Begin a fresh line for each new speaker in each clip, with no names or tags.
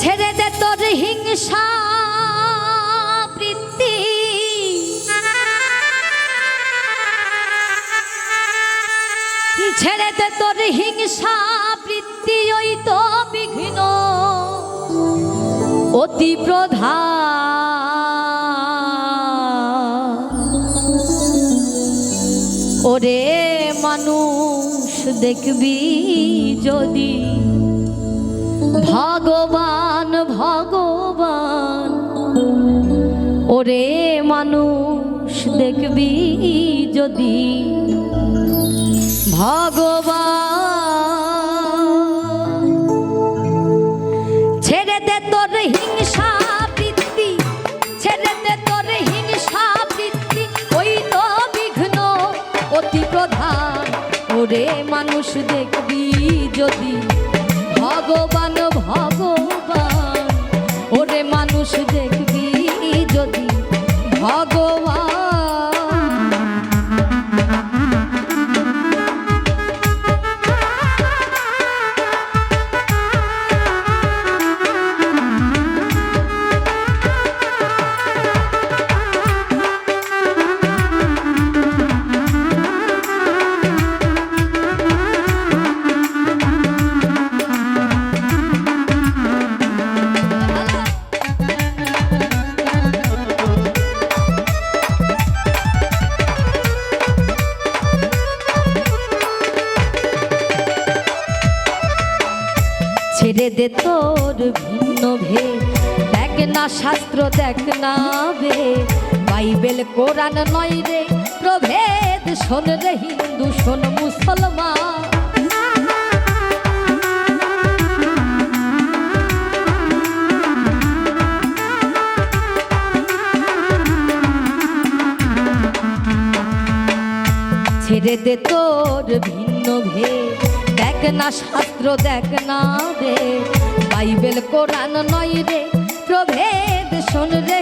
ছেড়ে দে তোর হিংসা বৃত্তি ছেড়ে দে তোর হিংসা বৃত্তি ওই তো বিঘ্ন। অতি প্রধান ওরে মানুষ দেখবি যদি ভগবান ভগবান। ওরে মানুষ দেখবি যদি। ভগবান। ছেড়ে দে তোর হিংসা তোর হিংসা বিঘ্ন ওরে মানুষ দেখবি যদি। ছেড়ে দে তোর ভিন্ন ভেদ। দেখ না শাস্ত্র, দেখ না বে বাইবেল, কোরআন নয় রে, প্রভেদ। শোন রে হিন্দু, শোন মুসলমান। ছেড়ে দে তোর ভিন্ন ভেদ। দেখ না শাস্ত্র দেখ না রে। বাইবেল কোরআন নয় রে প্রভেদ শোন রে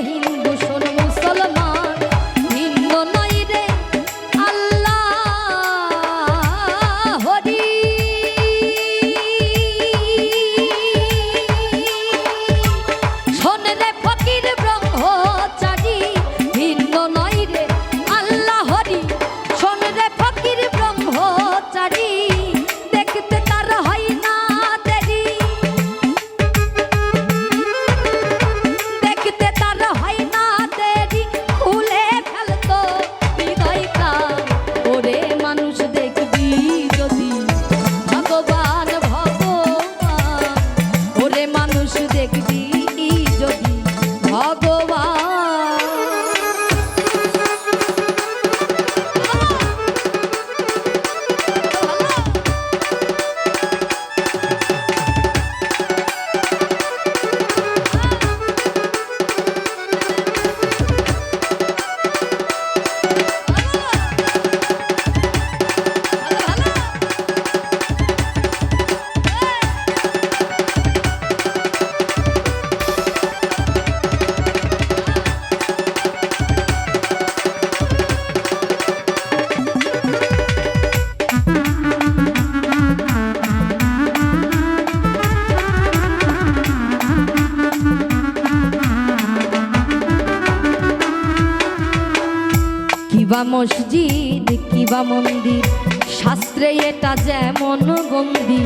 কিবা মসজিদ কিবা মন্দির। শাস্ত্রে এটা যেমন বন্দি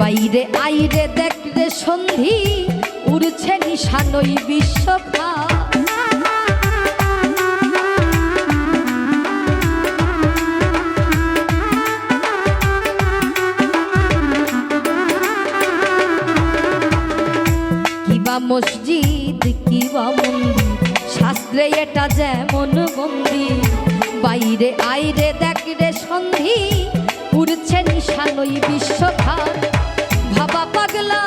বাইরে আইরে দেখরে সন্ধি, উড়ছে নিশানই বিশ্বখা কিবা মসজিদ, কিবা মন্দির শাস্ত্রে এটা যেমন বন্দি। বাইরে আইরে দেখরে সন্ধি উড়ছে নিশানই বিশ্বভার ভাবা পাগলা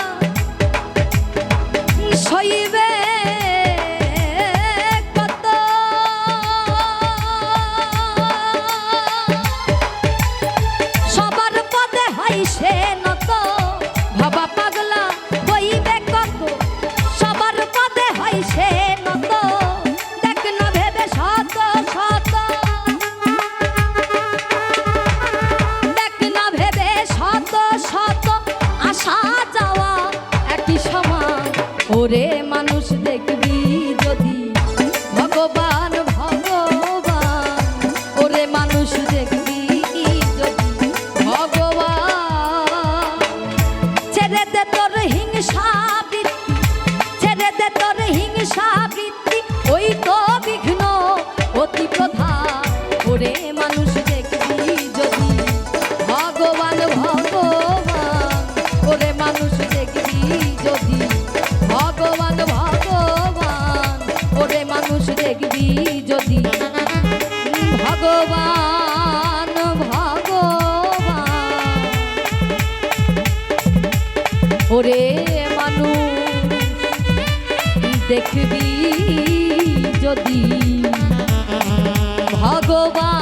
ওরে মানুষ দেখবি যদি? ভগবান ভগবান, ওরে মানুষ দেখবি যদি? ভগবান, ছেড়ে দে তোর হিংসা দেখবি যদি ভগবান